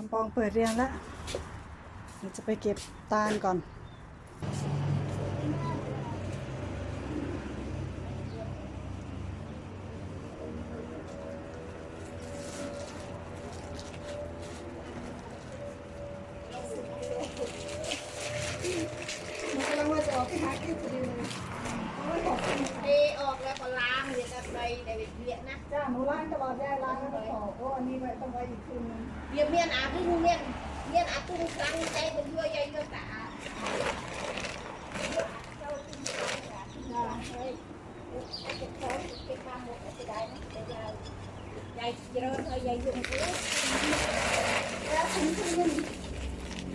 ทำปองเปิดเรียงแล้วเดี๋ยวจะไปเก็บตาลก่อน มันกำลังว่าจะออกไปหากินพอดีเลยเพราะว่าของ เทออกแล้วก็ล้างเดี๋ยวจะไปในเวียนนะ จ้าหนูล้างตลอดได้ล้างแล้วก็ต่อเพราะอันนี้ไว้ต้องไว้อีกคืนนึง เวียนเมียนอาตุ้งเมียน เมียนอาตุ้งครั้งใจเป็นยั่วใยก็ตาจ้าเฮ้ยเองเก็บความหมดจะได้นะจะได้ยายเจริญเฮ้ยยายยุ่งกูแล้วถึงคืนนึง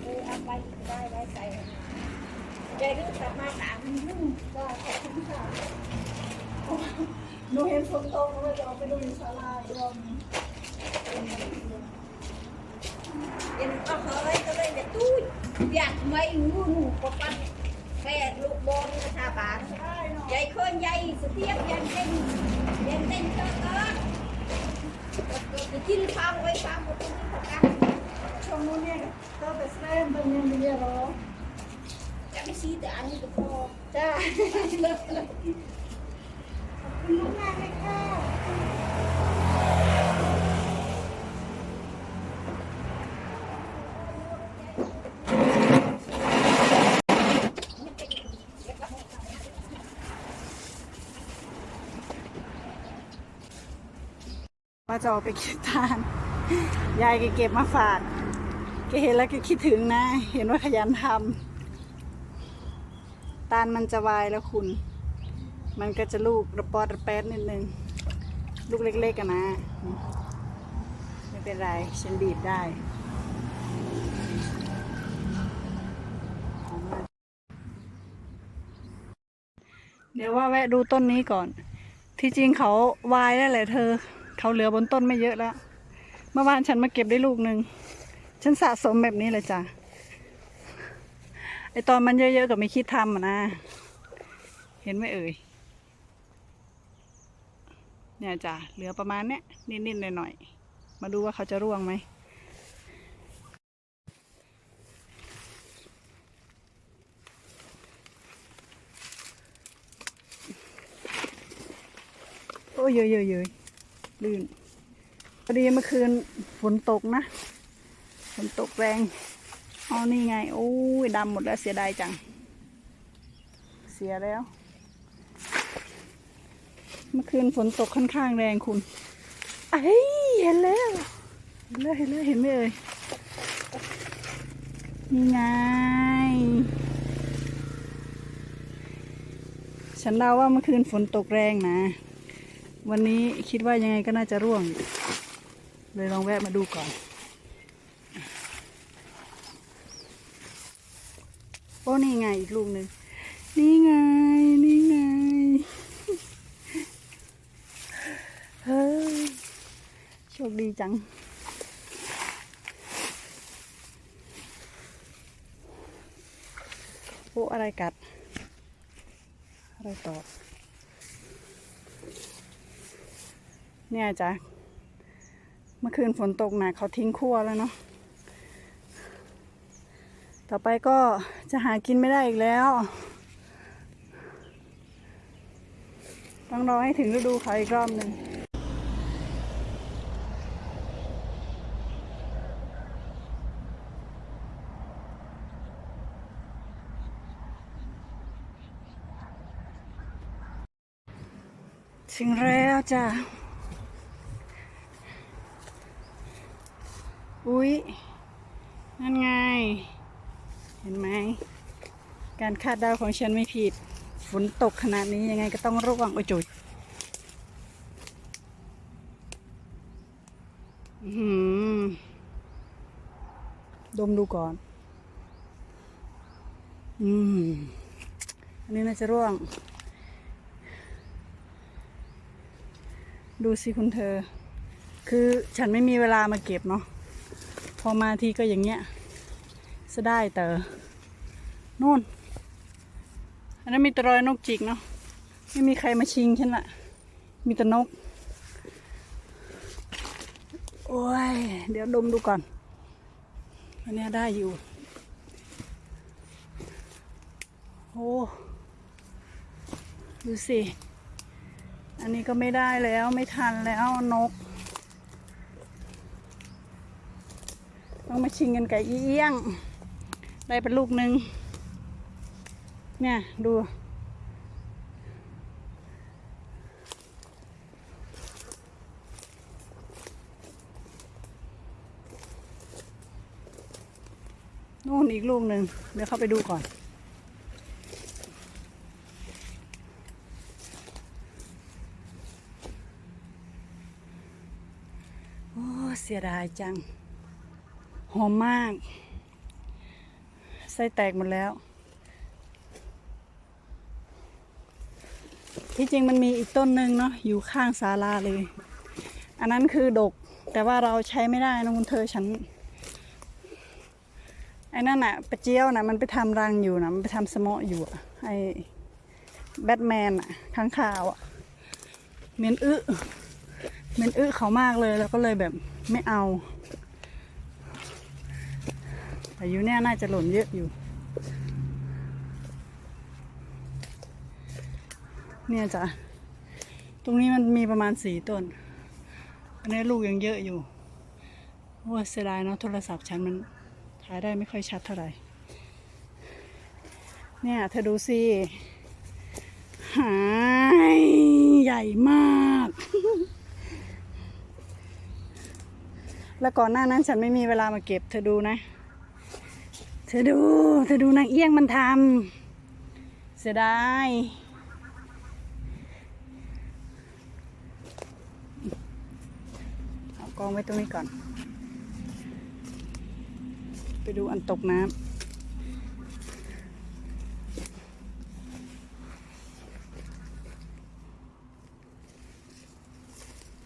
เออเอาไปได้ไว้ใส่ยายรู้สามารถตามจ้าขอบคุณค่ะหนูเห็นฝนตกหนูว่าจะออกไปดูอยู่ศาลาอีกรอบนึงยังก็เฮ้ยก็เลยจะตู้อม่ งูหนูก็ปั้นแค่ลูกบอลชาบานใช่เนาะยายคนยายสเตียบยันเต้นยันเต้นเจ้าเอิร์ก็กินฟังไว้ฟังหมดตรงนี้ประกันช่วงนู้นเนี่ยเธอไปแซมเป็นยังไม่เรียกหรอจะไม่ชี้แต่อันนี้ก็พอจ้าขอบคุณมากเลยค่ะ ว่าจะเอาไปเก็บทาน ยายแกเก็บมาฝากแกเห็นแล้วแกคิดถึงนะ เห็นว่าขยันทำตาลมันจะวายแล้วคุณ มันก็จะลูกระปอดระแปดนิดนึง ลูกเล็กๆกันนะ ไม่เป็นไร ฉันบีบได้เดี๋ยวว่าแวะดูต้นนี้ก่อน ที่จริงเขาวายแล้แหละเธอ เขาเหลือบนต้นไม่เยอะแล้ว เมื่อวานฉันมาเก็บได้ลูกหนึ่ง ฉันสะสมแบบนี้เลยจ้ะ ไอตอนมันเยอะๆก็ไม่คิดทำนะ เห็นไหมเอ่ย เนี่ยจ้ะ เหลือประมาณเนี้ยนิดๆหน่อยๆ มาดูว่าเขาจะร่วงไหมโอ้ยเยยเยยๆ ลื่นพอดีเมื่อคืนฝนตกนะ ฝนตกแรงอ๋อนี่ไง โอ้ยดำหมดแล้วเสียดายจัง เสียแล้ว เมื่อคืนฝนตกค่อนข้างแรงคุณไอ้ยเห็นแล้ว เห็นแล้วเห็นแล้วเห็นไหมเอ่ยนี่ไง ฉันเล่าว่าเมื่อคืนฝนตกแรงนะ วันนี้คิดว่ายังไงก็น่าจะร่วง เลยลองแวะมาดูก่อน โอ้นี่ไงอีกลูกหนึ่งนี่ไง นี่ไงเฮ้ยโชคดีจังโอ้อะไรกัด อะไรตอด เนี่ยจ้ะเมื่อคืนฝนตกหนักเขาทิ้งขั้วแล้วเนาะต่อไปก็จะหากินไม่ได้อีกแล้ว ต้องรอให้ถึงฤดูเขาอีกรอบหนึ่งถึงแล้วจ้ะ อุ๊ย นั่นไง เห็นไหม การคาดเดาของฉันไม่ผิด ฝนตกขนาดนี้ยังไงก็ต้องร่วงโอ้จุยดมดูก่อน อืม อันนี้น่าจะร่วง ดูสิคุณเธอ คือฉันไม่มีเวลามาเก็บเนาะ พอมาทีก็อย่างเงี้ยจะได้แต่นู่น อันนั้นมีแตรอยนกจิกเนาะไม่มีใครมาชิงฉันละมีแต่นก โอ้ย เดี๋ยวดมดูก่อน อันเนี้ยได้อยู่ โอ้ดูสิ อันนี้ก็ไม่ได้แล้วไม่ทันแล้วนก ต้องมาชิงกันไก่เอี้ยง ได้เป็นลูกหนึ่งเนี่ย ดู นู่นอีกลูกหนึ่งเดี๋ยวเข้าไปดูก่อน โอ้ เสียดายจัง หอมมาก ไส้แตกหมดแล้ว ที่จริงมันมีอีกต้นหนึ่งเนาะอยู่ข้างศาลาเลย อันนั้นคือดก แต่ว่าเราใช้ไม่ได้นะคุณเธอฉันไอ้นั่นน่ะปะเจียวนะมันไปทำรังอยู่นะมันไปทำสมออยู่อะไอ้แบทแมนอะข้างข่าวอะเม็นอึเม็นอึเขามากเลยแล้วก็เลยแบบไม่เอา แต่อยู่เนี่ยน่าจะหล่นเยอะอยู่ เนี่ยจ้ะ ตรงนี้มันมีประมาณสี่ต้น อันนี้ลูกยังเยอะอยู่โอ้เสียดายเนาะโทรศัพท์ฉันมันถ่ายได้ไม่ค่อยชัดเท่าไหร่ เนี่ยเธอดูสิหายใหญ่มาก แล้วก่อนหน้านั้นฉันไม่มีเวลามาเก็บเธอดูนะ ธอดู เธอดูนางเอี้ยงมันทำ เสียดาย เอากองไว้ตรงนี้ก่อน ไปดูอันตกน้ำ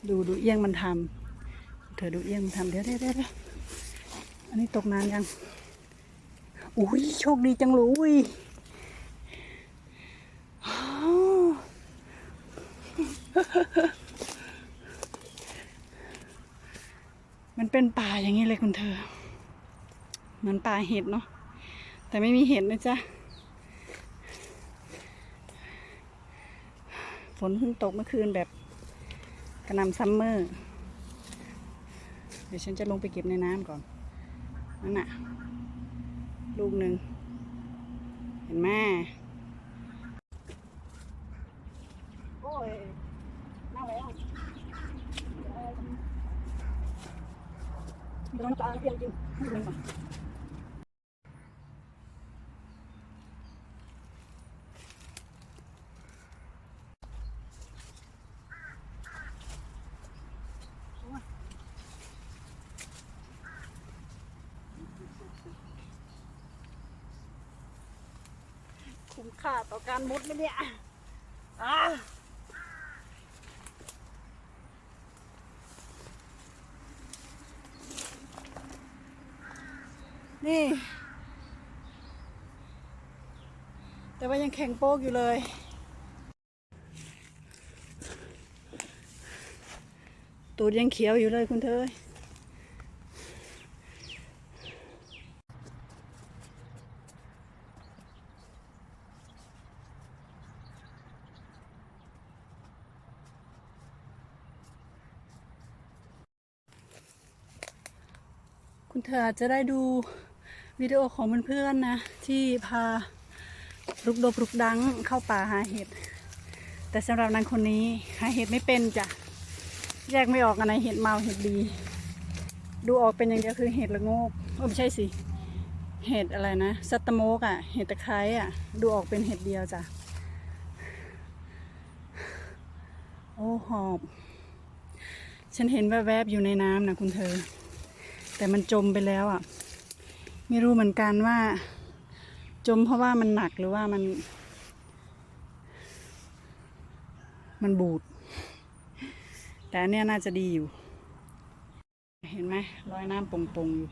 ดูดูเอี้ยงมันทำ เธอดูเอี้ยงมันทำเดี๋ยวเดี๋ยวเดี๋ยวเดี๋ยวอันนี้ตกนานยัง อุ้ยโชคดีจังเลยอุ้ยมันเป็นป่าอย่างนี้เลยคุณเธอ เหมือนป่าเห็ดเนาะ แต่ไม่มีเห็ดนะจ๊ะ ฝนเพิ่งตกเมื่อคืนแบบกระนำซัมเมอร์ เดี๋ยวฉันจะลงไปเก็บในน้ำก่อน นั่นน่ะ ลูกหนึ่ง เห็นไหมโอ้ยน่าแล้วโดนตาเพียงจริงไม่โดนก่อนคุ้ การมุดไหมเนี่ยอ่านี่ แต่ว่ายังแข็งโป๊กอยู่เลย ตูดยังเขียวอยู่เลยคุณเธอ คุณเธอาจจะได้ดูวิดีโอของเพื่อนๆนะ ที่พาลุกดบลุกดังเข้าป่าหาเห็ด แต่สำหรับนางคนนี้หาเห็ดไม่เป็นจ้ะแยกไม่ออกอันไหนเห็ดเมาเห็ดดี ดูออกเป็นอย่างเดียวคือเห็ดละโงกเอไม่ใช่สิเห็ดอะไรนะสัตตโมกอะ่ะ เห็ดตะไคร้อะ ดูออกเป็นเห็ดเดียวจ้ะโอ้หอบ ฉันเห็นแวบๆอยู่ในน้ำนะคุณเธอ แต่มันจมไปแล้วอะ ไม่รู้เหมือนกันว่า จมเพราะว่ามันหนักหรือว่ามัน มันบูด แต่อันเนี้ยน่าจะดีอยู่ เห็นไหมรอยน้ำปงๆอยู่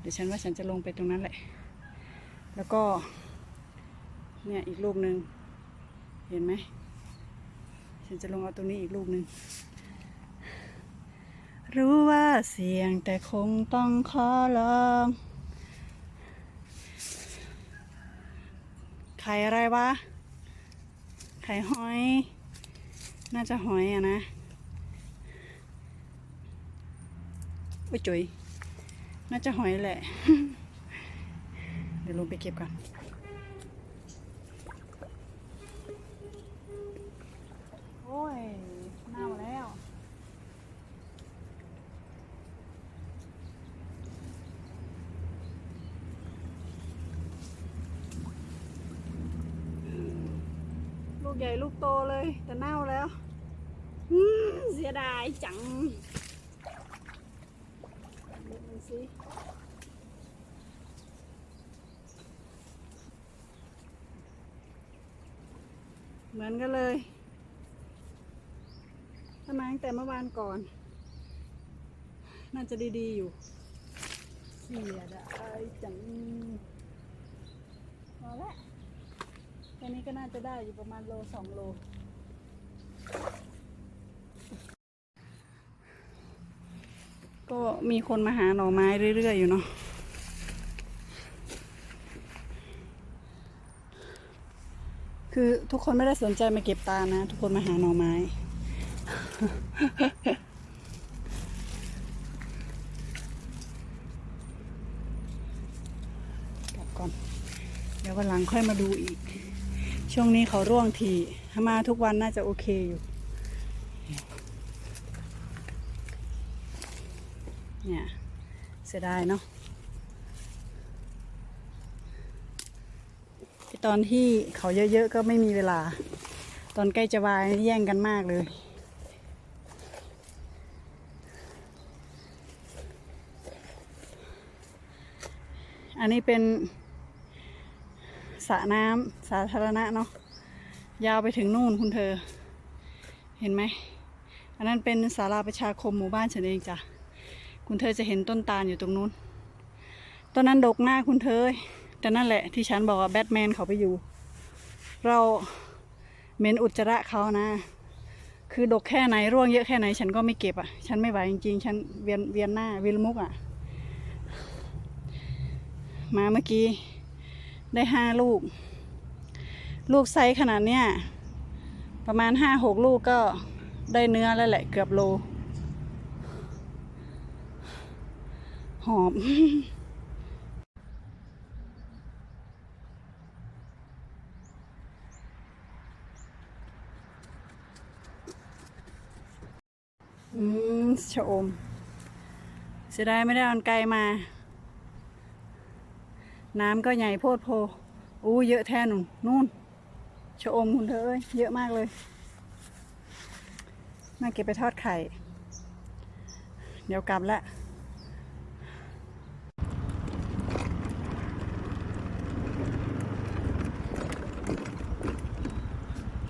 เดี๋ยวฉันว่าฉันจะลงไปตรงนั้นแหละ แล้วก็ เนี่ยอีกลูกหนึ่งเห็นไหมฉันจะลงเอาตรงนี้อีกลูกหนึ่ง รู้ว่าเสี่ยงแต่คงต้องขอลอง ไข่อะไรวะ ไข่หอย น่าจะหอยอะนะ โอ้ยจุยน่าจะหอยแหละ เดี๋ยวลงไปเก็บก่อน แต่เน่าแล้วอืมเสียดายจังดูมันสิเหมือนกันเลยถ้ามาตั้งแต่เมื่อวานก่อน น่าจะดีๆอยู่ เสียดายจังพอละแค่นี้ก็น่าจะได้อยู่ประมาณโลสองโล ก็มีคนมาหาหน่อไม้เรื่อย ๆ อยู่เนาะคือทุกคนไม่ได้สนใจมาเก็บตานะ ทุกคนมาหาหน่อไม้ กลับก่อน เดี๋ยววันหลังค่อยมาดูอีก ช่วงนี้เขาร่วงทีถ้ามาทุกวันน่าจะโอเคอยู่ เนี่ยเสียดายเนาะตอนที่เขาเยอะๆก็ไม่มีเวลา ตอนใกล้จะวายแย่งกันมากเลยอันนี้เป็น ระน้ำสาธารณะเนาะยาวไปถึงนู่นคุณเธอ เห็นไหม อันนั้นเป็นศาลาประชาคมหมู่บ้านฉันเองจ้ะคุณเธอจะเห็นต้นตาลอยู่ตรงนู้นต้นนั้นดกหน้าคุณเธอแต่นั่นแหละที่ฉันบอกว่าแบทแมนเขาไปอยู่ เราเหม็นอุจจาระเขานะ คือดกแค่ไหนร่วงเยอะแค่ไหน ฉันก็ไม่เก็บอะ ฉันไม่ไหวจริงๆ ฉันเวียนเวียนหน้าเวียนมุกอะ มาเมื่อกี้ ได้ห้าลูก ลูกไซส์ขนาดเนี้ยประมาณห้าหกลูกก็ได้เนื้อแล้วแหละเกือบโล หอมอืมชะอม เสียดายไม่ได้เอาไกลมา น้ำก็ใหญ่โพดโพ อู้เยอะแท้นุ่นนู่นชะอมคุณเธอเอ้ยเยอะมากเลย มาเก็บไปทอดไข่ เดี๋ยวกลับละ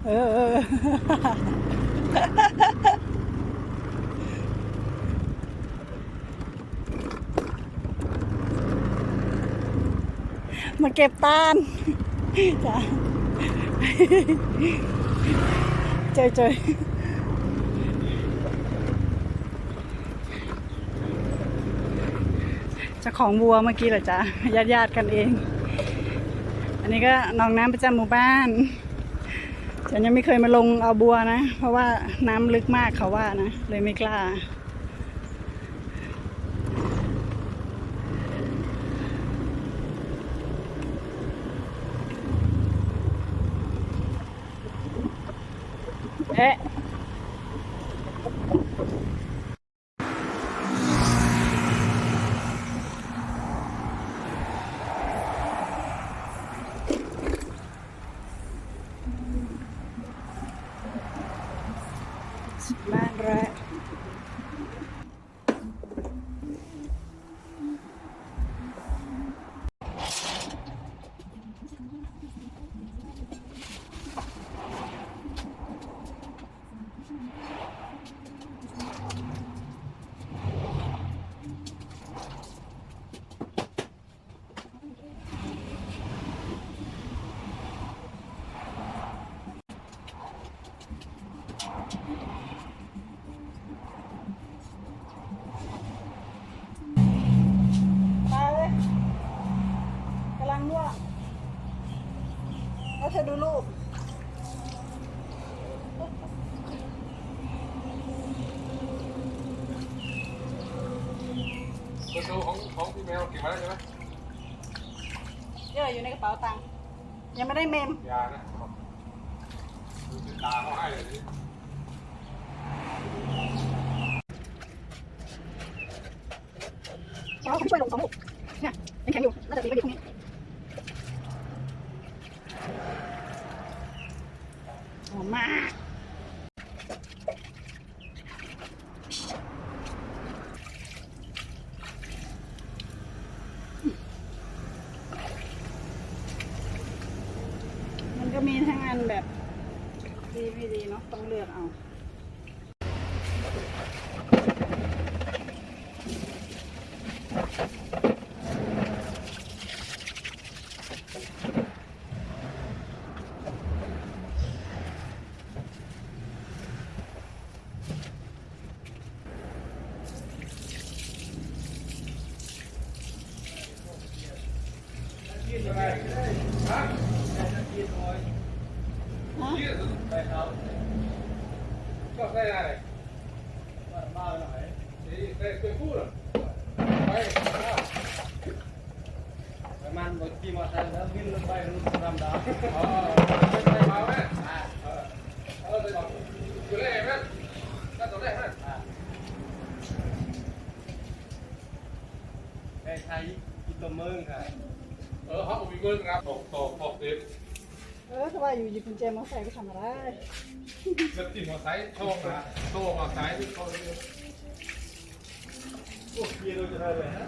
เออเออ มาเก็บตาลจ้ะเจยเจยจ้าของวัวเมื่อกี้เหรอจ๊ะญาติญาติกันเอง อันนี้ก็หนองน้ำประจำหมู่บ้านฉันยังไม่เคยมาลงเอาบัวนะ เพราะว่าน้ำลึกมากเขาว่านะ เลยไม่กล้า เอ๊ มวเก็บไว้แล้วใช่ไหมเยอะอยู่ในกระเป๋าตังค์ยังไม่ได้เมมอยานะดูติดตาเขาให้เลยดิเพราะผมช่วยลงสองลูกเนี่ยยังแข็งอยู่น่าจะตีไปอยู่ตรงนี้หอมมากมันก็มีทั้งอันแบบดีไม่ดีเนาะต้องเลือกเอา กินอะไรฮะกินอะไร ฮะ กินไปครับก็ได้อะไรบ้าหน่อยนี่ได้เป็นผู้หรอไป มันบางทีมาทางแล้ววิ่งลงไปลงรำดาวอ๋อไปมาไหมเออเออไปก่อนอยู่ได้ไหมนั่นต่อได้ไหมไอ้ไทยกินตัวเมืองค่ะเออเขามีเงินครับตกตกตกเด็ดเออถ้าว่าอยู่หยิบกุญแจมอเตอร์ไซค์ไปทำอะไรจะติดหัวไซส์โชคนะโชคหัวไซส์ที่เขาพวกเกียร์เราจะได้เลยฮะ